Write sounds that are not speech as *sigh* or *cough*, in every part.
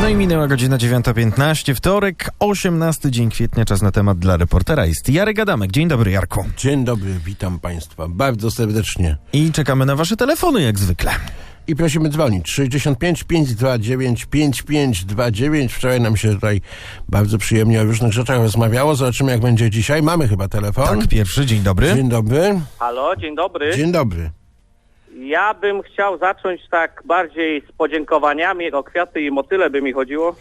No i minęła godzina 9.15, wtorek, 18 dzień kwietnia, czas na temat dla reportera. Jest Jarek Adamek. Dzień dobry, Jarku. Dzień dobry, witam Państwa bardzo serdecznie. I czekamy na Wasze telefony, jak zwykle. I prosimy dzwonić 65 529 5529. Wczoraj nam się tutaj bardzo przyjemnie o różnych rzeczach rozmawiało. Zobaczymy, jak będzie dzisiaj. Mamy chyba telefon. Tak, pierwszy, dzień dobry. Dzień dobry. Halo, dzień dobry. Dzień dobry. Ja bym chciał zacząć tak bardziej z podziękowaniami o kwiaty i motyle by mi chodziło.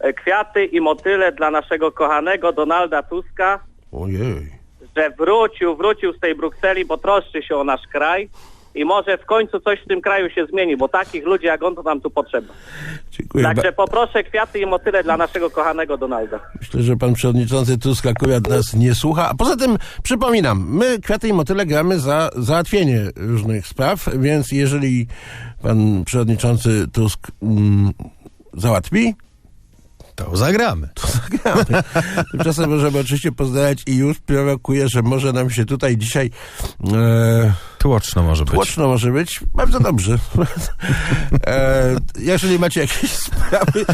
E, Kwiaty i motyle dla naszego kochanego Donalda Tuska, Ojej. że wrócił, wrócił z tej Brukseli, bo troszczy się o nasz kraj i może w końcu coś w tym kraju się zmieni, bo takich ludzi jak on to nam tu potrzeba. Dziękuję. ba- Także poproszę kwiaty i motyle dla naszego kochanego Donalda. Myślę, że pan przewodniczący Tusk akurat nas nie słucha. A poza tym przypominam, my kwiaty i motyle gramy za załatwienie różnych spraw, więc jeżeli pan przewodniczący Tusk mm, załatwi, To zagramy. Zagramy. Tymczasem możemy oczywiście pozdrawiać i już prorokuje, że może nam się tutaj dzisiaj e, Tłoczno może być. tłoczno może być. Bardzo dobrze. *laughs* e, jeżeli macie jakieś *laughs* sprawy,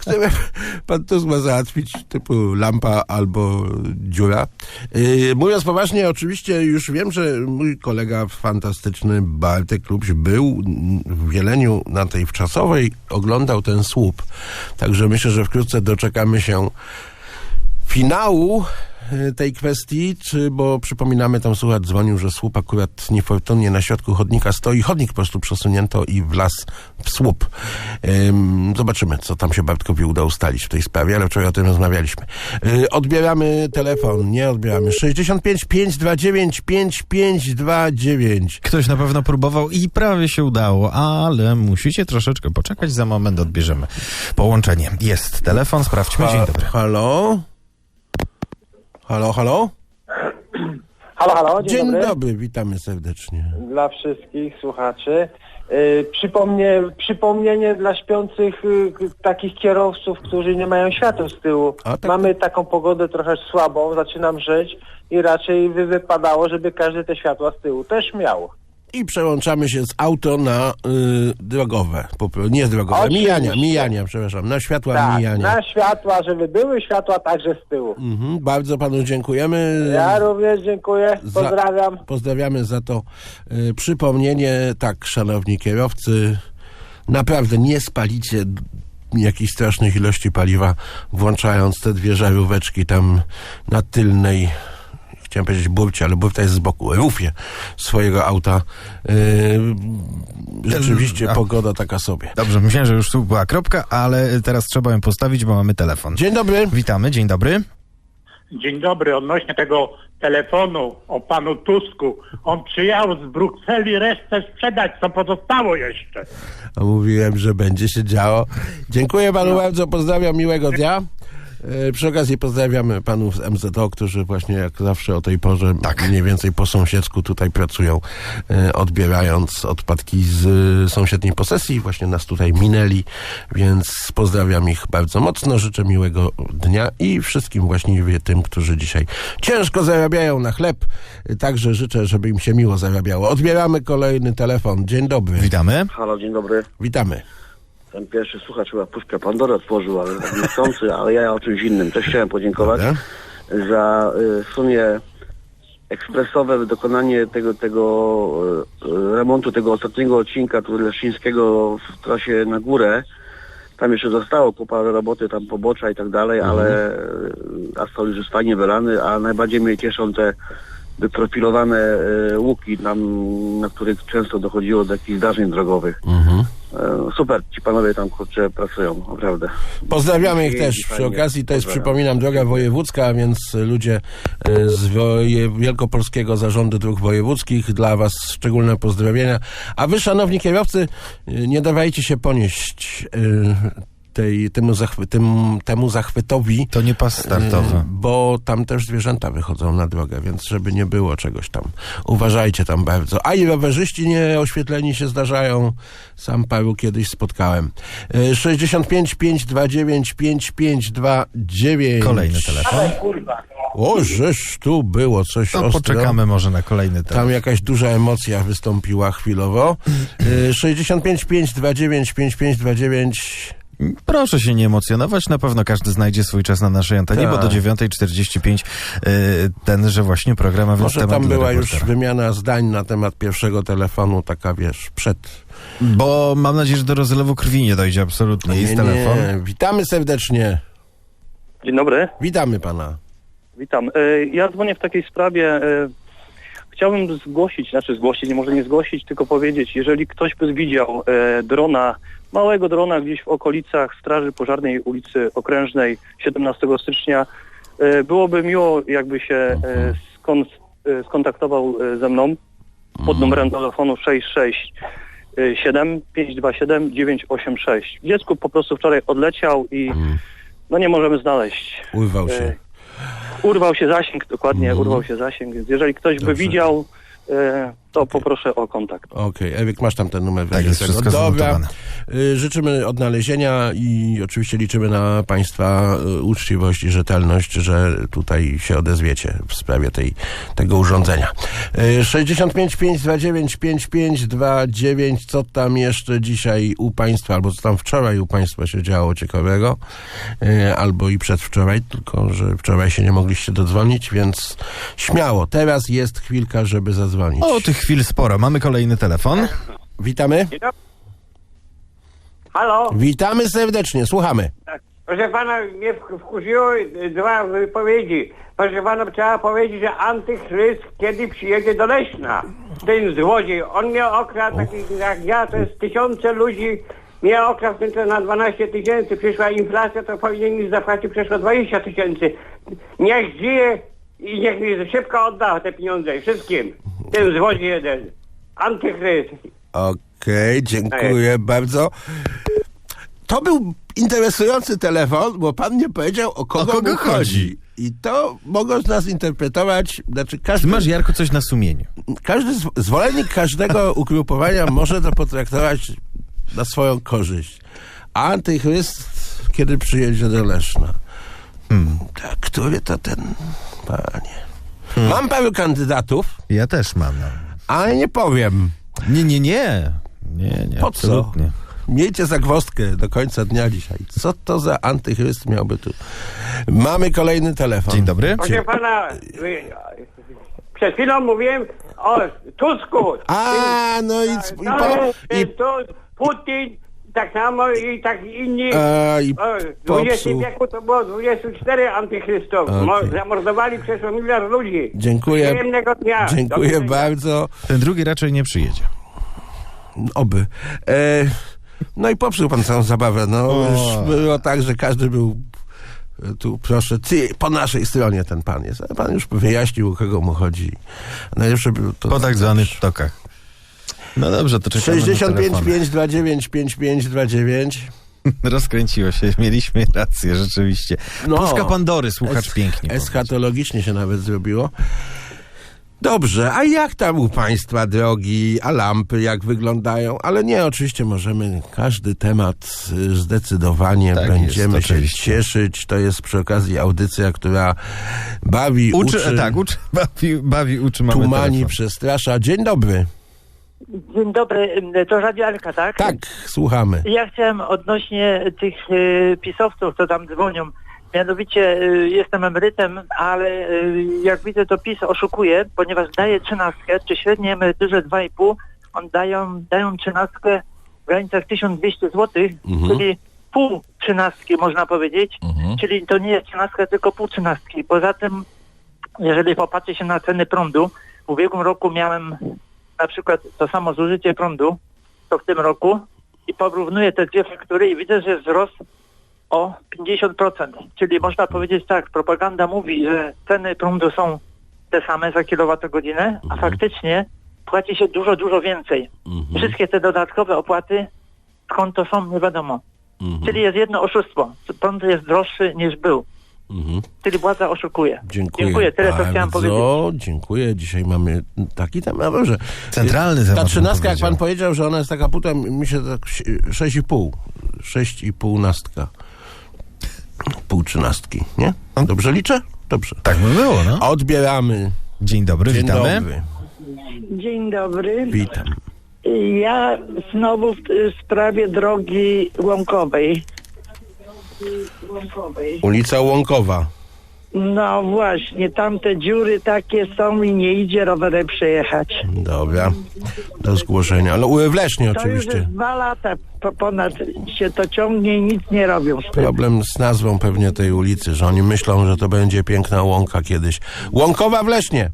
które pan Tusk ma załatwić, typu lampa albo dziura. E, mówiąc poważnie, oczywiście już wiem, że mój kolega fantastyczny Bartek Lubś był w Wieleniu na tej wczasowej, oglądał ten słup. Także myślę, że wkrótce doczekamy się finału tej kwestii, czy, bo przypominamy, tam słuchacz dzwonił, że słup akurat niefortunnie na środku chodnika stoi. Chodnik po prostu przesunięto i wlazł w słup. Ym, zobaczymy, co tam się Bartkowi uda ustalić w tej sprawie, ale wczoraj o tym rozmawialiśmy. Y, odbieramy telefon, nie odbieramy. 65 529 5529. Ktoś na pewno próbował i prawie się udało, ale musicie troszeczkę poczekać, za moment odbierzemy połączenie. Jest telefon, sprawdźmy. Dzień dobry. Halo? Halo, halo? Halo, halo, dzień, Dzień dobry. dobry, witamy serdecznie. Dla wszystkich słuchaczy. Yy, przypomnie, przypomnienie dla śpiących y, takich kierowców, którzy nie mają świateł z tyłu. A, tak. Mamy taką pogodę trochę słabą, zaczynam żyć i raczej by wypadało, żeby każdy te światła z tyłu też miał. I przełączamy się z auto na y, drogowe. Nie drogowe, Oczywiście. mijania, mijania, przepraszam, na światła Tak, mijania. na światła, żeby były światła także z tyłu. Mhm, bardzo panu dziękujemy. Ja również dziękuję, Za- pozdrawiam. Pozdrawiamy za to y, przypomnienie. Tak, szanowni kierowcy, naprawdę nie spalicie jakiejś strasznych ilości paliwa, włączając te dwie żaróweczki tam na tylnej chciałem powiedzieć burcie, ale burta jest z boku, rufie swojego auta. Yy, rzeczywiście a- pogoda taka sobie. Dobrze, myślałem, że już tu była kropka, ale teraz trzeba ją postawić, bo mamy telefon. Dzień dobry. Witamy, dzień dobry. Dzień dobry, odnośnie tego telefonu o panu Tusku. On przyjechał z Brukseli resztę sprzedać, co pozostało jeszcze. A mówiłem, że będzie się działo. Dziękuję panu bardzo, pozdrawiam, miłego dnia. E, Przy okazji pozdrawiamy panów z MZO, którzy właśnie jak zawsze o tej porze Tak. mniej więcej po sąsiedzku tutaj pracują, e, odbierając odpadki z e, sąsiedniej posesji. Właśnie nas tutaj minęli, więc pozdrawiam ich bardzo mocno. Życzę miłego dnia i wszystkim właściwie tym, którzy dzisiaj ciężko zarabiają na chleb. Także życzę, żeby im się miło zarabiało. Odbieramy kolejny telefon. Dzień dobry. Witamy. Halo, dzień dobry. Witamy. Ten pierwszy słuchacz chyba puszkę Pandory otworzył, ale niechcący, ale ja o czymś innym. Też chciałem podziękować Dobra. za y, w sumie ekspresowe dokonanie tego, tego y, remontu tego ostatniego odcinka tu w trasie na górę. Tam jeszcze zostało kupa roboty, tam pobocza i tak dalej, ale y, asfalt już jest fajnie wylany, a najbardziej mnie cieszą te wyprofilowane e, łuki, tam, na których często dochodziło do jakichś zdarzeń drogowych. Mhm. E, super, ci panowie tam kurczę pracują, naprawdę. Pozdrawiamy ich też przy okazji. To jest, przypominam, droga wojewódzka, a więc ludzie e, z woje, Wielkopolskiego Zarządu Dróg Wojewódzkich, dla Was szczególne pozdrowienia. A Wy, szanowni kierowcy, nie dawajcie się ponieść tej, temu, zachwy, tym, temu zachwytowi. To nie pas startowy. E, Bo tam też zwierzęta wychodzą na drogę, więc żeby nie było czegoś tam. Uważajcie tam bardzo. A i rowerzyści nieoświetleni się zdarzają. Sam paru kiedyś spotkałem. E, 65 529 5529. Kolejny telefon. O, żeż tu było coś To ostro. poczekamy może na kolejny telefon. Tam jakaś duża emocja wystąpiła chwilowo. E, 65 529 5529. Proszę się nie emocjonować, na pewno każdy znajdzie swój czas na naszej antenie, Tak. bo do 9.45 y, tenże właśnie program, a więc Może temat tam była już wymiana zdań na temat pierwszego telefonu, taka wiesz, przed Bo mam nadzieję, że do rozlewu krwi nie dojdzie absolutnie. Jest telefon. Nie. Witamy serdecznie. Dzień dobry. Witamy pana. Witam. E, Ja dzwonię w takiej sprawie. E, Chciałbym zgłosić, znaczy zgłosić, nie może nie zgłosić, tylko powiedzieć, jeżeli ktoś by widział e, drona, małego drona gdzieś w okolicach Straży Pożarnej ulicy Okrężnej 17 stycznia, e, byłoby miło, jakby się e, skon, e, skontaktował e, ze mną pod numerem telefonu 667 527 986. Dziecku po prostu wczoraj odleciał i no nie możemy znaleźć. Urwał się. Urwał się zasięg, dokładnie, Mhm. urwał się zasięg, więc jeżeli ktoś by Dobrze. widział, e, to poproszę o kontakt. Okej, Eryk, masz tam ten numer. Tak, jest wszystko Dobra. Y, Życzymy odnalezienia i oczywiście liczymy na państwa y, uczciwość i rzetelność, że tutaj się odezwiecie w sprawie tej, tego urządzenia. Y, 65 529 5529, co tam jeszcze dzisiaj u państwa, albo co tam wczoraj u państwa się działo ciekawego, y, albo i przedwczoraj, tylko że wczoraj się nie mogliście dodzwonić, więc śmiało, teraz jest chwilka, żeby zadzwonić. O, tych chwil sporo. Mamy kolejny telefon. Witamy. Halo? Witamy serdecznie, słuchamy. Proszę pana, mnie wk- wkurzyło dwa wypowiedzi. Proszę pana, trzeba powiedzieć, że antychryst kiedy przyjedzie do Leśna. Ten złodziej, on mnie okradł, takich jak ja, to jest tysiące ludzi, mnie okradł tylko na 12 tysięcy. Przyszła inflacja, to powinien mi zapłacić przeszło 20 tysięcy. Niech żyje i niech mi szybko odda te pieniądze wszystkim. Ten złodziej jeden. Antychryst. Okej, dziękuję bardzo. To był interesujący telefon, bo pan nie powiedział, o kogo, O kogo mu chodzi. chodzi. I to mogą z nas interpretować, znaczy Ty każdy, masz, Jarku, coś na sumieniu. każdy zw- zwolennik każdego *laughs* ugrupowania może to potraktować na swoją korzyść. Antychryst, kiedy przyjedzie do Leszna. Hmm. Tak, który to ten, panie? Mam paru kandydatów, Ja też mam. Ale nie powiem. Nie, nie, nie. Nie, nie, Po co? absolutnie. Miejcie zagwozdkę do końca dnia dzisiaj. Co to za antychryst miałby tu? Mamy kolejny telefon. Dzień dobry. Proszę pana, przed chwilą mówiłem o Tusku. A, no i, i, po, i, to Putin, tak samo i tak inni. a, i O, W XX wieku to było 24 antychrystów. Okej. Zamordowali przeszło miliard ludzi. Dziękuję. Przyjemnego dnia. Dziękuję bardzo. Ten drugi raczej nie przyjedzie. Oby. E, no i popsuł pan całą zabawę. No, było tak, że każdy był e, tu, proszę, ty, po naszej stronie ten pan jest. Ale pan już wyjaśnił, o kogo mu chodzi. Najlepsze było to... Po tak zwanych ptokach. No dobrze, to czekamy 65 na telefon. 529 5529 Rozkręciło się, mieliśmy rację, rzeczywiście. No. Puszka Pandory, słuchacz Es- pięknie. Eschatologicznie się nawet zrobiło. Dobrze, a jak tam u Państwa drogi, a lampy jak wyglądają? Ale nie, oczywiście możemy każdy temat y, zdecydowanie Tak będziemy jest, się oczywiście. cieszyć. To jest przy okazji audycja, która bawi, Uczy, uczy, tak, uczy, *laughs* bawi, bawi uczy, mamy tłumani, telefon. przestrasza. Dzień dobry. Dzień dobry, to Radio Alka, tak? Tak, słuchamy. Ja chciałem odnośnie tych y, pisowców, co tam dzwonią. Mianowicie y, jestem emerytem, ale y, jak widzę, to PiS oszukuje, ponieważ daje trzynastkę, czy średniej emeryturze 2,5, on dają, dają trzynastkę w granicach 1200 zł, Mhm. czyli pół trzynastki można powiedzieć, czyli to nie jest trzynastka, tylko pół trzynastki. Poza tym jeżeli popatrzy się na ceny prądu, w ubiegłym roku miałem na przykład to samo zużycie prądu, to w tym roku i porównuję te dwie faktury i widzę, że wzrost o 50%. Czyli można powiedzieć tak, propaganda mówi, że ceny prądu są te same za kilowatogodzinę, a faktycznie płaci się dużo, dużo więcej. Wszystkie te dodatkowe opłaty, skąd to są, nie wiadomo. Czyli jest jedno oszustwo. Prąd jest droższy niż był. Mhm. Czyli władza oszukuje. Dziękuję. Dziękuję, tyle co chciałem powiedzieć. bardzo. Dziękuję. Dzisiaj mamy taki temat. Dobrze. Centralny Ta temat, bym trzynastka, jak pan powiedział, że ona jest taka półtora, mi się tak si- sześć i pół. Sześć i pół nastka. Pół trzynastki, nie? Dobrze liczę? Dobrze. Tak by było, no. Odbieramy. Dzień dobry, Dzień witamy. dobry. Dzień dobry. Witam. Ja znowu w sprawie drogi łąkowej. Łąkowej. Ulica Łąkowa. No właśnie, tam te dziury takie są i nie idzie rowerem przejechać. Dobra. Do zgłoszenia. Ale u- w Lesznie To już oczywiście. jest dwa lata po, ponad się to ciągnie i nic nie robią. Problem z nazwą pewnie tej ulicy, że oni myślą, że to będzie piękna łąka kiedyś. Łąkowa w Lesznie.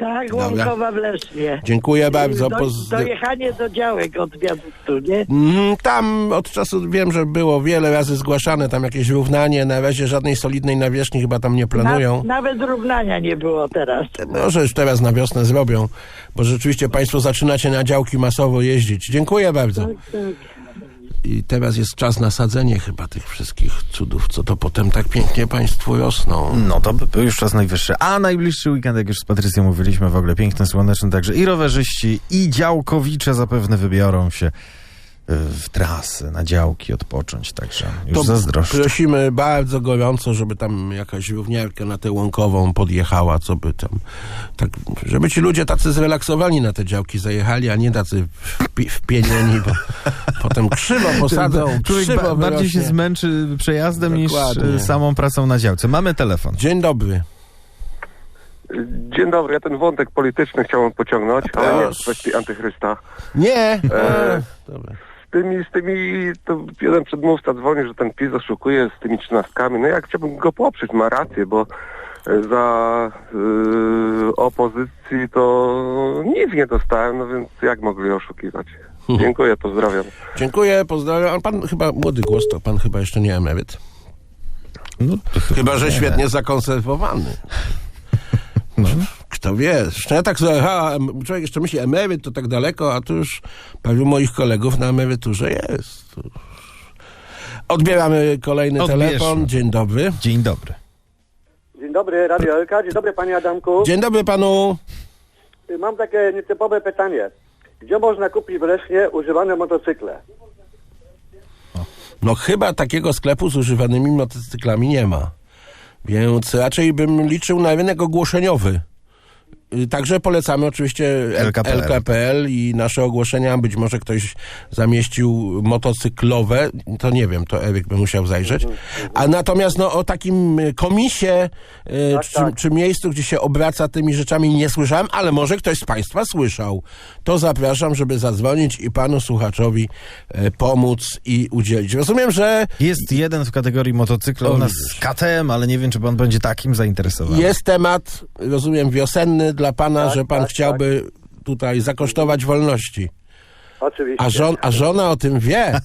Tak, łąkowa w Lesznie. Dziękuję bardzo. Do, dojechanie do działek od wiaduktu, nie? Mhm, Tam od czasu wiem, że było wiele razy zgłaszane tam jakieś równanie. Na razie żadnej solidnej nawierzchni chyba tam nie planują. Na, nawet równania nie było teraz. Może już teraz na wiosnę zrobią, bo rzeczywiście Państwo zaczynacie na działki masowo jeździć. Dziękuję bardzo. I teraz jest czas na sadzenie chyba tych wszystkich cudów, co to potem tak pięknie Państwu rosną. No to by był już czas najwyższy. A najbliższy weekend, jak już z Patrycją mówiliśmy, w ogóle piękny, słoneczny, także i rowerzyści, i działkowicze zapewne wybiorą się w trasy, na działki odpocząć, także już To zazdroszczę. prosimy bardzo gorąco, żeby tam jakaś równiarka na tę łąkową podjechała, co by tam, tak, żeby ci ludzie tacy zrelaksowani na te działki zajechali, a nie tacy wpi- wpienieni, bo *laughs* potem krzywo posadzą, Człowiek krzywo ba- bardziej się zmęczy przejazdem niż Dokładnie. y, samą pracą na działce. Mamy telefon. Dzień dobry. Dzień dobry, ja ten wątek polityczny chciałem pociągnąć, ale nie w kwestii antychrysta. Nie! E, Dobra. Z tymi, z tymi, to jeden przedmówca dzwoni, że ten PiS oszukuje z tymi trzynastkami. No ja chciałbym go poprzeć, ma rację, bo e, za y, opozycji to nic nie dostałem, no więc jak mogli oszukiwać? Dziękuję, pozdrawiam. Dziękuję, pozdrawiam. A pan chyba, młody głos, to pan chyba jeszcze nie emeryt. No, Chyba, że nie. świetnie zakonserwowany. No. Kto wie? Zresztą ja tak sobie, aha, em- człowiek jeszcze myśli, emeryt to tak daleko, a tu już paru moich kolegów na emeryturze jest. Odbieramy kolejny Odbierzmy. telefon. Dzień dobry. Dzień dobry. Dzień dobry, Radio Elka. Dzień dobry, panie Adamku. Dzień dobry panu. Mam takie nietypowe pytanie. Gdzie można kupić w Lesznie używane motocykle? No chyba takiego sklepu z używanymi motocyklami nie ma. Więc raczej bym liczył na rynek ogłoszeniowy. Y, Także polecamy oczywiście LKPL. LKPL i nasze ogłoszenia. Być może ktoś zamieścił motocyklowe, to nie wiem, to Eryk by musiał zajrzeć. A natomiast no, o takim y, komisie y, Tak, czy, tak. czy miejscu, gdzie się obraca tymi rzeczami nie słyszałem, ale może ktoś z Państwa słyszał. To zapraszam, żeby zadzwonić i panu słuchaczowi pomóc i udzielić. Rozumiem, że Jest jeden w kategorii motocykla u nas z KTM, ale nie wiem, czy pan będzie takim zainteresowany. Jest temat, rozumiem, wiosenny dla pana, Tak, że pan tak, chciałby tutaj zakosztować wolności. Oczywiście. A, żon, a żona o tym wie. *laughs*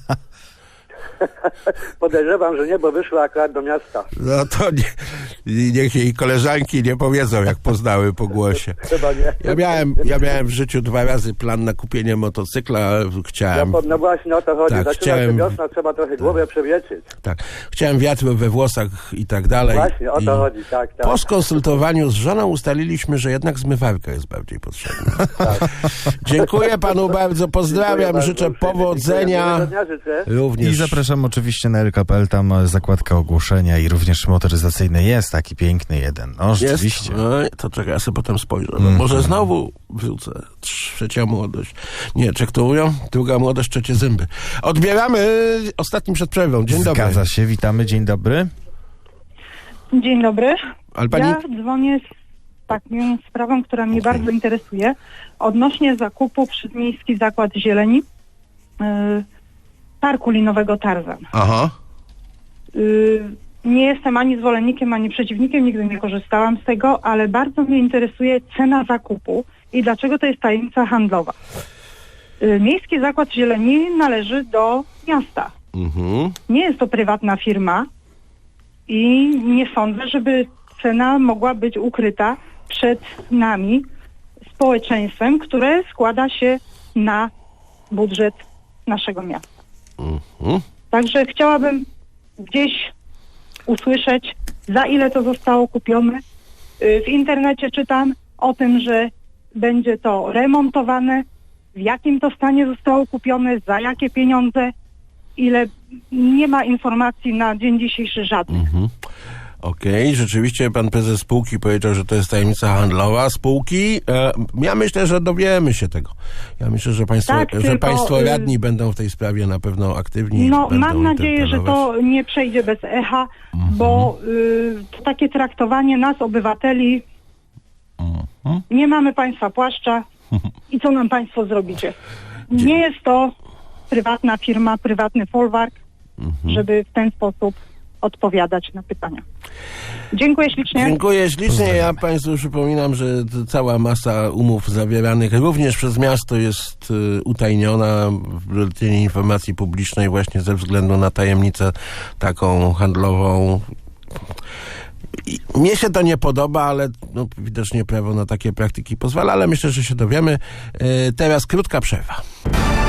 *laughs* Podejrzewam, że nie, bo wyszła akurat do miasta. No to nie, niech jej koleżanki nie powiedzą, jak poznały po głosie. *laughs* Chyba nie. Ja miałem, ja miałem w życiu dwa razy plan na kupienie motocykla. ale No, Chciałem, po- no właśnie o to chodzi. Tak, Zaczyna chciałem- się wiosna, trzeba trochę głowę przewietrzyć. tak, chciałem wiatru we włosach i tak dalej. Właśnie o I to chodzi, tak, tak. Po skonsultowaniu z żoną ustaliliśmy, że jednak zmywarka jest bardziej potrzebna. *laughs* Dziękuję panu bardzo, pozdrawiam, Dziękuję bardzo, życzę uprzejmie powodzenia. dziękuję. Życzę. Również. I zapraszam oczywiście na LKPL, tam e, zakładka ogłoszenia i również motoryzacyjny jest taki piękny jeden. No Jest? rzeczywiście. No, to czekaj, ja sobie potem spojrzę. No, Mhm. Może znowu wrócę. Trzecia młodość. Nie, czy mówią? Druga młodość, trzecie zęby. Odbieramy ostatnim przed przerwą. Dzień dobry. Zgadza się, witamy, dzień dobry. Dzień dobry. Ale pani... Ja dzwonię z taką sprawą, która mnie bardzo interesuje. Odnośnie zakupu przez Miejski Zakład Zieleni yy, parku linowego Tarzan. Aha. Yy, Nie jestem ani zwolennikiem, ani przeciwnikiem, nigdy nie korzystałam z tego, ale bardzo mnie interesuje cena zakupu i dlaczego to jest tajemnica handlowa. Y, Miejski Zakład Zieleni należy do miasta. Mhm. Nie jest to prywatna firma i nie sądzę, żeby cena mogła być ukryta przed nami, społeczeństwem, które składa się na budżet naszego miasta. Także chciałabym gdzieś usłyszeć, za ile to zostało kupione. Y, W internecie czytam o tym, że będzie to remontowane, w jakim to stanie zostało kupione, za jakie pieniądze, ile nie ma informacji na dzień dzisiejszy żadnych. Mhm. Okej, rzeczywiście pan prezes spółki powiedział, że to jest tajemnica handlowa spółki. E, ja myślę, że dowiemy się tego. Ja myślę, że państwo, Tak, że tylko, państwo y- radni będą w tej sprawie na pewno aktywni. No, mam nadzieję, że to nie przejdzie bez echa, bo y, to takie traktowanie nas, obywateli, nie mamy państwa płaszcza *laughs* i co nam państwo zrobicie? Nie jest to prywatna firma, prywatny folwark, żeby w ten sposób odpowiadać na pytania. Dziękuję ślicznie. Dziękuję ślicznie. Ja Państwu przypominam, że cała masa umów zawieranych również przez miasto jest y, utajniona w Biuletynie Informacji Publicznej właśnie ze względu na tajemnicę taką handlową. I mnie się to nie podoba, ale no, widocznie prawo na takie praktyki pozwala, ale myślę, że się dowiemy. Y, teraz krótka przerwa.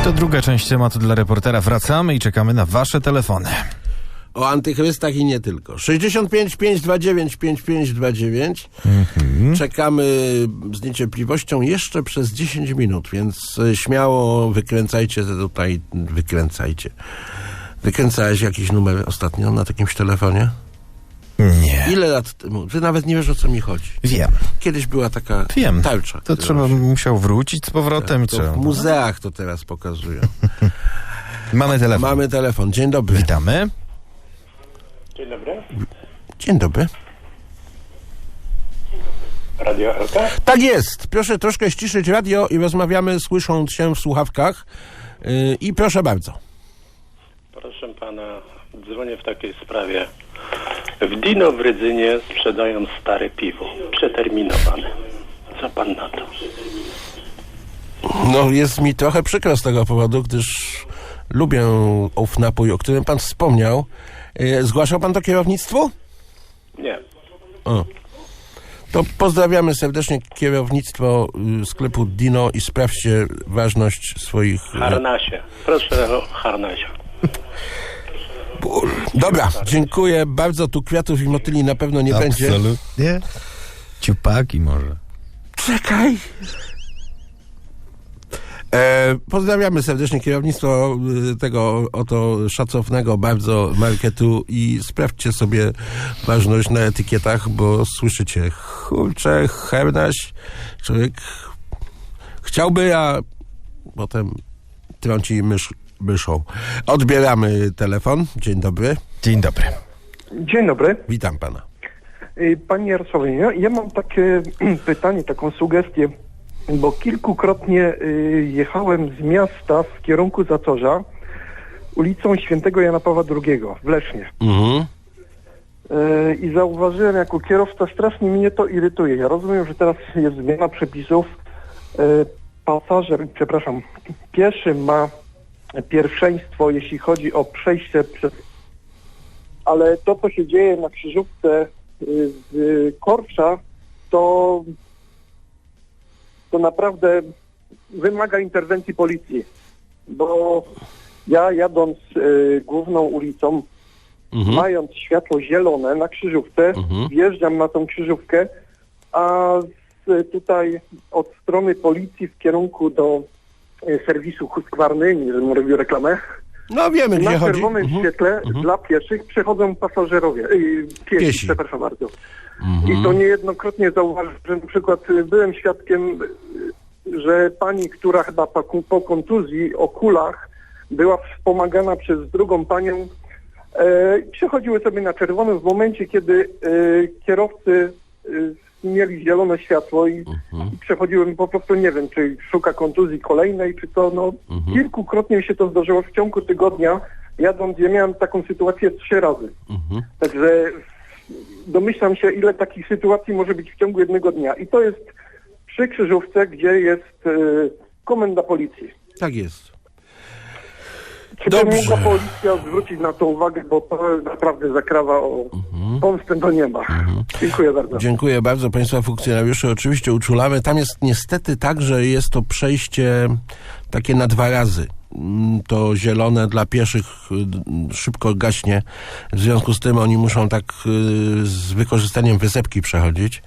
To druga część tematu dla reportera. Wracamy i czekamy na wasze telefony. O antychrystach i nie tylko. 65 529 5529. Czekamy z niecierpliwością jeszcze przez 10 minut, więc e, śmiało wykręcajcie tutaj, wykręcajcie. Wykręcałeś jakiś numer ostatnio na takimś telefonie? Nie. Ile lat temu? Ty nawet nie wiesz o co mi chodzi. Wiem. Kiedyś była taka Wiem. tarcza. To trzeba musiał wrócić z powrotem trzeba. w muzeach to teraz pokazują. *laughs* Mamy telefon. Mamy telefon. Dzień dobry. Witamy. Dzień dobry. Dzień dobry. Radio Elka? Tak jest. Proszę troszkę ściszyć radio i rozmawiamy słysząc się w słuchawkach. Yy, I proszę bardzo. Proszę pana, dzwonię w takiej sprawie. W Dino w Rydzynie sprzedają stare piwo, przeterminowane. Co pan na to? No, jest mi trochę przykro z tego powodu, gdyż lubię ów napój, o którym pan wspomniał. Yy, Zgłaszał pan to kierownictwu? Nie. O. To pozdrawiamy serdecznie kierownictwo y, sklepu Dino i sprawdźcie ważność swoich... y, Harnasie. Proszę o harnasie. Dobra, dziękuję bardzo. Tu kwiatów i motyli na pewno nie będzie. Absolutnie. Ciupaki może. Czekaj. E, pozdrawiamy serdecznie kierownictwo y, tego oto szacownego bardzo marketu i sprawdźcie sobie ważność na etykietach, bo słyszycie, kurczę, hernaś, człowiek chciałby, a potem trąci mysz, myszą. Odbieramy telefon. Dzień dobry. Dzień dobry. Dzień dobry. Witam pana. Y, Panie Jarosławie, ja, ja mam takie *clears throat* pytanie, taką sugestię, bo kilkukrotnie y, jechałem z miasta w kierunku Zatorza ulicą Świętego Jana Pawła II w Lesznie. Mhm. Y, I zauważyłem jako kierowca, strasznie mnie to irytuje. Ja rozumiem, że teraz jest zmiana przepisów. Y, Pasażer, przepraszam, pieszy ma pierwszeństwo, jeśli chodzi o przejście przez... Ale to, co się dzieje na krzyżówce z Korsza, to, to naprawdę wymaga interwencji policji. Bo ja jadąc y, główną ulicą, Mhm. mając światło zielone na krzyżówce, Mhm. wjeżdżam na tą krzyżówkę, a z, tutaj od strony policji w kierunku do y, serwisu Husqvarny, nie żebym robił reklamę, No wiemy, gdzie na chodzi. czerwonym Mhm. świetle Mhm. dla pieszych przechodzą pasażerowie, yy, piesi, Piesi. przepraszam bardzo. Mhm. I to niejednokrotnie zauważyłem, że na przykład y, byłem świadkiem, y, że pani, która chyba po, po kontuzji o kulach była wspomagana przez drugą panią, e, przechodziły sobie na czerwonym w momencie, kiedy e, kierowcy mieli zielone światło i, i przechodziłem po prostu, nie wiem, czy szuka kontuzji kolejnej, czy to, no kilkukrotnie mi się to zdarzyło w ciągu tygodnia, Jadąc, ja miałem taką sytuację trzy razy. Także domyślam się, ile takich sytuacji może być w ciągu jednego dnia. I to jest przy Krzyżówce, gdzie jest y, komenda policji. Tak jest. Czy by Dobrze. mogła policja zwrócić na to uwagę, bo to naprawdę zakrawa o pomstę to nie ma. Dziękuję bardzo. Dziękuję bardzo Państwa funkcjonariusze. Oczywiście uczulamy. Tam jest niestety tak, że jest to przejście takie na dwa razy. Mm, To zielone dla pieszych y, szybko gaśnie. W związku z tym oni muszą tak y, z wykorzystaniem wysepki przechodzić.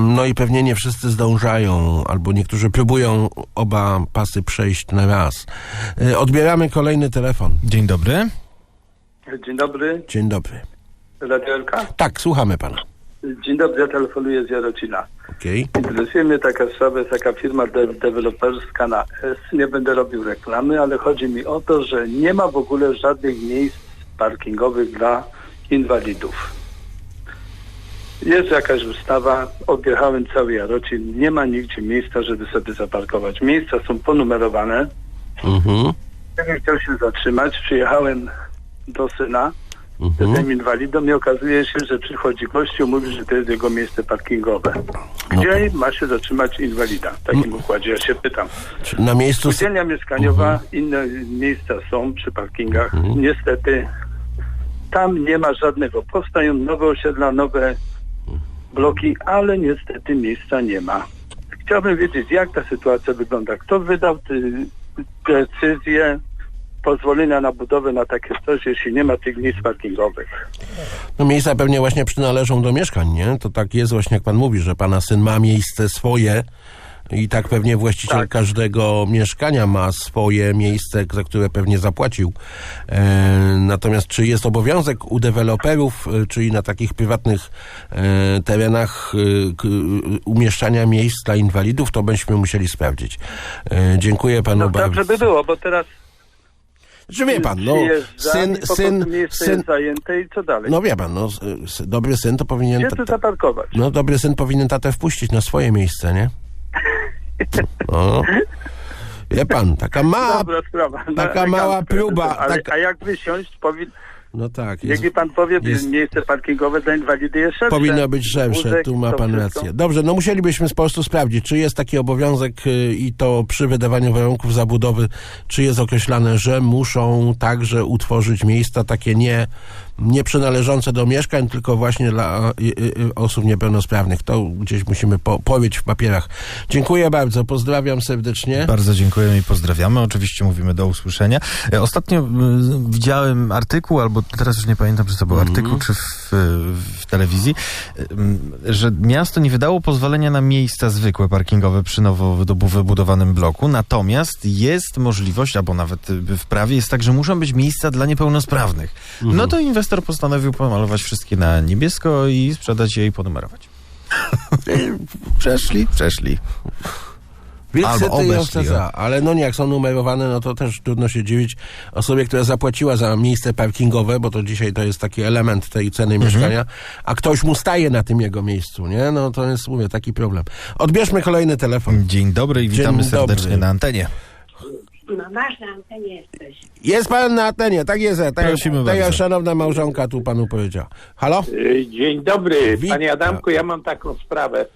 No i pewnie nie wszyscy zdążają, albo niektórzy próbują oba pasy przejść na raz. Y, Odbieramy kolejny telefon. Dzień dobry. Dzień dobry, Dzień dobry. Radiolka. Tak, słuchamy pana. Dzień dobry, ja telefonuję z Jarocina. Okej. Interesuje mnie taka sprawa, jest taka firma de deweloperska na S. Nie będę robił reklamy, ale chodzi mi o to, że nie ma w ogóle żadnych miejsc parkingowych dla inwalidów. Jest jakaś ustawa, objechałem cały Jarocin, nie ma nigdzie miejsca, żeby sobie zaparkować. Miejsca są ponumerowane. Mhm. Ja bym chciał się zatrzymać, przyjechałem do syna, jestem inwalidą i okazuje się, że przychodzi gościu, mówi, że to jest jego miejsce parkingowe. Gdzie ma się zatrzymać inwalida? W takim układzie ja się pytam. Czy Na miejscu... Spółdzielnia mieszkaniowa, inne miejsca są przy parkingach. Niestety tam nie ma żadnego. Powstają nowe osiedla, nowe bloki, ale niestety miejsca nie ma. Chciałbym wiedzieć, jak ta sytuacja wygląda. Kto wydał decyzję pozwolenia na budowę na takie coś, jeśli nie ma tych miejsc parkingowych? No miejsca pewnie właśnie przynależą do mieszkań, nie? To tak jest właśnie, jak pan mówi, że pana syn ma miejsce swoje i tak pewnie właściciel każdego mieszkania ma swoje miejsce, za które pewnie zapłacił. E, natomiast czy jest obowiązek u deweloperów, e, czyli na takich prywatnych e, terenach umieszczania miejsc dla inwalidów, to byśmy musieli sprawdzić. Dziękuję panu No bardzo. dobrze by było, bo teraz Czy wie pan, no, syn, syn, syn, zajęte i co dalej? no wie pan, no, dobry syn to powinien... Gdzie tu zaparkować? No dobry syn powinien tatę wpuścić na swoje miejsce, nie? No. Wie pan, taka mała... No, taka mała próba, Ale, taka- A jak wysiąść, powin... No tak, jest, mi pan powie, jest- miejsce parkingowe dla inwalidy jest szersze. powinno być szersze, Wózek, tu ma pan rację. Dobrze, no musielibyśmy po prostu sprawdzić, czy jest taki obowiązek y, i to przy wydawaniu warunków zabudowy, czy jest określane, że muszą także utworzyć miejsca takie nie, nie przynależące do mieszkań, tylko właśnie dla y, y, y, osób niepełnosprawnych. To gdzieś musimy po, powiedzieć w papierach. Dziękuję bardzo, pozdrawiam serdecznie. Bardzo dziękujemy i pozdrawiamy. Oczywiście mówimy do usłyszenia. E, Ostatnio widziałem artykuł, albo teraz już nie pamiętam, czy to był artykuł, czy w, w telewizji, że miasto nie wydało pozwolenia na miejsca zwykłe parkingowe przy nowo wybudowanym bloku, natomiast jest możliwość, albo nawet y, w prawie jest tak, że muszą być miejsca dla niepełnosprawnych. No to postanowił pomalować wszystkie na niebiesko i sprzedać je i ponumerować. *laughs* Przeszli? Przeszli. Albo obeszli, owce za, ale no nie, jak są numerowane, no to też trudno się dziwić osobie, która zapłaciła za miejsce parkingowe, bo to dzisiaj to jest taki element tej ceny Mhm. mieszkania, a ktoś mu staje na tym jego miejscu, nie? No to jest, mówię, taki problem. Odbierzmy kolejny telefon. Dzień dobry i Dzień witamy dobry. serdecznie na antenie. No masz na antenie jesteś. Jest pan na antenie, tak jest, tak, Prosimy tak bardzo. jak szanowna małżonka tu panu powiedziała. Halo? Dzień dobry, Witam. panie Adamku, ja mam taką sprawę.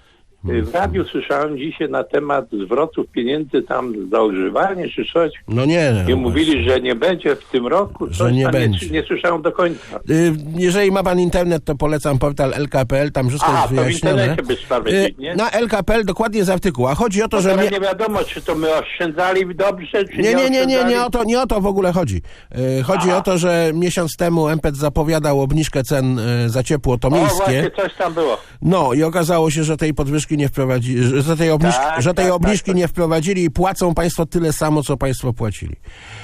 Y, W radiu słyszałem dzisiaj na temat zwrotów pieniędzy tam za ogrzewanie czy coś. No nie. I no mówili, że nie będzie w tym roku. Że Coś nie tam będzie. Nie, nie słyszałem do końca. Y, Jeżeli ma pan internet, to polecam portal LKPL, tam wszystko Aha, jest to w wyjaśnione. by Y, nie? Na LKPL dokładnie z artykułu, a chodzi o to, To że... mie- nie wiadomo, czy to my oszczędzali dobrze, czy nie Nie, nie, nie, nie, nie o to, nie o to w ogóle chodzi. Chodzi o to, że miesiąc temu MPET zapowiadał obniżkę cen za ciepło to O, właśnie, miejskie. coś tam było. No i okazało się, że tej podwyżki nie wprowadzili, że- tej obniżki, Tak, że tej tak, obniżki tak, nie wprowadzili i płacą państwo tyle samo, co państwo płacili.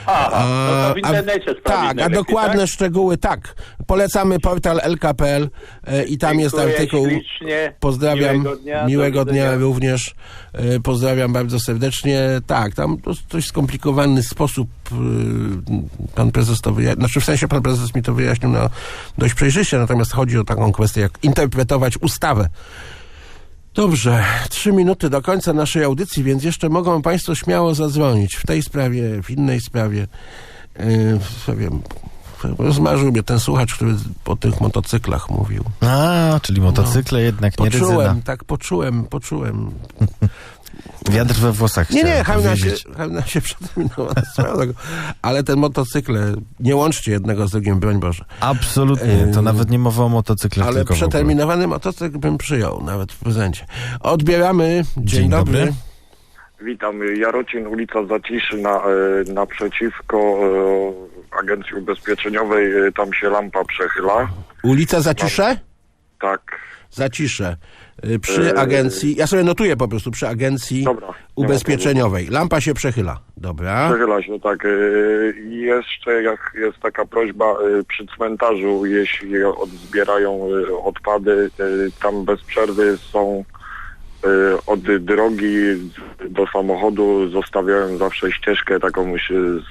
Aha, no to w a- internecie Tak, a dokładne tak? szczegóły, tak. Polecamy portal LKPL e, i tam jest Dziękuję artykuł. ślicznie. Pozdrawiam. Miłego dnia, Miłego dnia również. E, Pozdrawiam bardzo serdecznie. Tak, tam to dość skomplikowany sposób e, pan prezes to wyjaśnił. Znaczy w sensie pan prezes mi to wyjaśnił na dość przejrzyście, natomiast chodzi o taką kwestię, jak interpretować ustawę. Dobrze, trzy minuty do końca naszej audycji, więc jeszcze mogą Państwo śmiało zadzwonić w tej sprawie, w innej sprawie. Yy, sobie, zmarzył mnie ten słuchacz, który o tych motocyklach mówił. A, czyli motocykle jednak nie. Poczułem, tak, poczułem, poczułem. Wiatr we włosach Nie, nie, Halina się. Halina się *laughs* przeterminowała. Ale ten motocykle, nie łączcie jednego z drugim, broń Boże. Absolutnie, to nawet nie mowa o motocyklach, Ale przeterminowany motocykl bym przyjął, nawet w prezencie. Odbieramy. Dzień, Dzień dobry. dobry. Witam. Jarocin, ulica Zaciszy na, e, naprzeciwko e, Agencji Ubezpieczeniowej. E, Tam się lampa przechyla. Ulica Zacisze? Tak. Zacisze. Y, Przy Yy. agencji, ja sobie notuję po prostu, przy agencji Dobra, ubezpieczeniowej. Lampa się przechyla. Dobra. Przechyla się, tak. E, I jeszcze jak jest taka prośba e, przy cmentarzu, jeśli odzbierają e, odpady, tam bez przerwy są od drogi do samochodu zostawiałem zawsze ścieżkę taką z,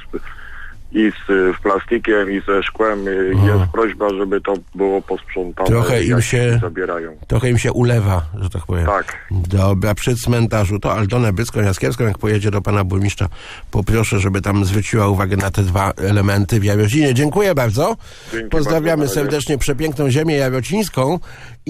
i z w plastikiem i ze szkłem. E, Jest prośba, żeby to było posprzątane. Trochę im się- zabierają. Trochę im się ulewa, że tak powiem. Tak. Dobra, przy cmentarzu to Aldonę Bycką Jaskiewską, jak pojedzie do pana burmistrza, poproszę, żeby tam zwróciła uwagę na te dwa elementy w Jarocinie. Dziękuję bardzo. Dzięki Pozdrawiamy bardzo, serdecznie przepiękną ziemię jarocińską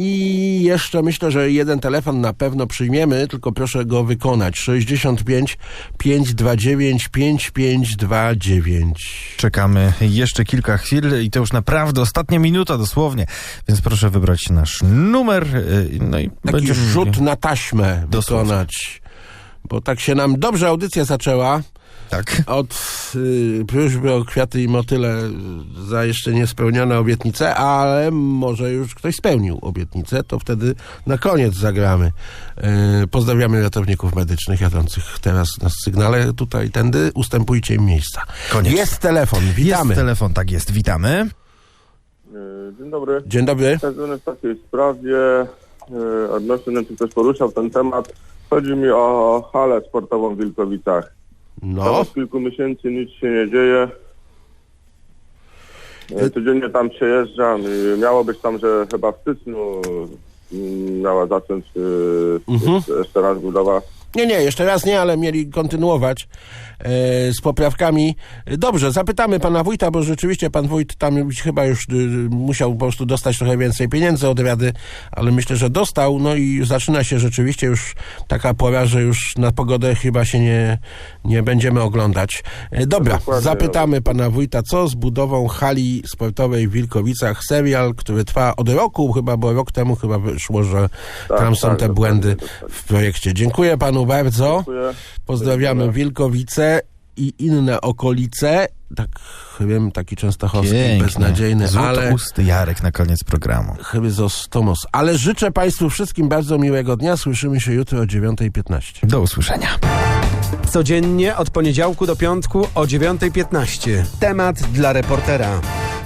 i jeszcze myślę, że jeden telefon na pewno przyjmiemy, tylko proszę go wykonać. 65 529 5529. Czekamy jeszcze kilka chwil i to już naprawdę ostatnia minuta dosłownie, więc proszę wybrać nasz numer. y, No i Taki będziemy rzut na taśmę Dosłownie. wykonać. Bo tak się nam dobrze audycja zaczęła. Tak. Od y, próśby o kwiaty i motyle za jeszcze niespełnione obietnice, ale może już ktoś spełnił obietnicę, to wtedy na koniec zagramy. Y, pozdrawiamy ratowników medycznych jadących teraz na sygnale tutaj tędy. Ustępujcie im miejsca. Koniec. Jest telefon, witamy. Jest telefon, tak jest, witamy. E, Dzień dobry. Dzień dobry. Dzwonię w takiej sprawie, e, odnośnie, nie wiem, czy ktoś poruszał ten temat. Chodzi mi o halę sportową w Wilkowicach. Tam No, od kilku miesięcy nic się nie dzieje. E, Codziennie tam przejeżdżam i miało być tam, że chyba w styczniu mm, miała zacząć e, Mhm. jeszcze raz budowa. Nie, nie, jeszcze raz nie, ale mieli kontynuować e, z poprawkami. Dobrze, zapytamy pana wójta, bo rzeczywiście pan wójt tam chyba już y, musiał po prostu dostać trochę więcej pieniędzy od rady, ale myślę, że dostał. No i zaczyna się rzeczywiście już taka pora, że już na pogodę chyba się nie, nie będziemy oglądać. E, Dobra, Dokładnie, zapytamy pana wójta, co z budową hali sportowej w Wilkowicach. Serial, który trwa od roku, chyba, bo rok temu chyba wyszło, że Tak, tam są tak, te błędy w projekcie. Dziękuję panu bardzo. Dziękuję. Pozdrawiamy Wilkowice i inne okolice. Tak, wiem, taki częstochowski, Piękne. beznadziejny, Złoto ale usty Jarek na koniec programu. Chryzostomos. Ale życzę państwu wszystkim bardzo miłego dnia. Słyszymy się jutro o 9.15. Do usłyszenia. Codziennie od poniedziałku do piątku o 9.15. Temat dla reportera.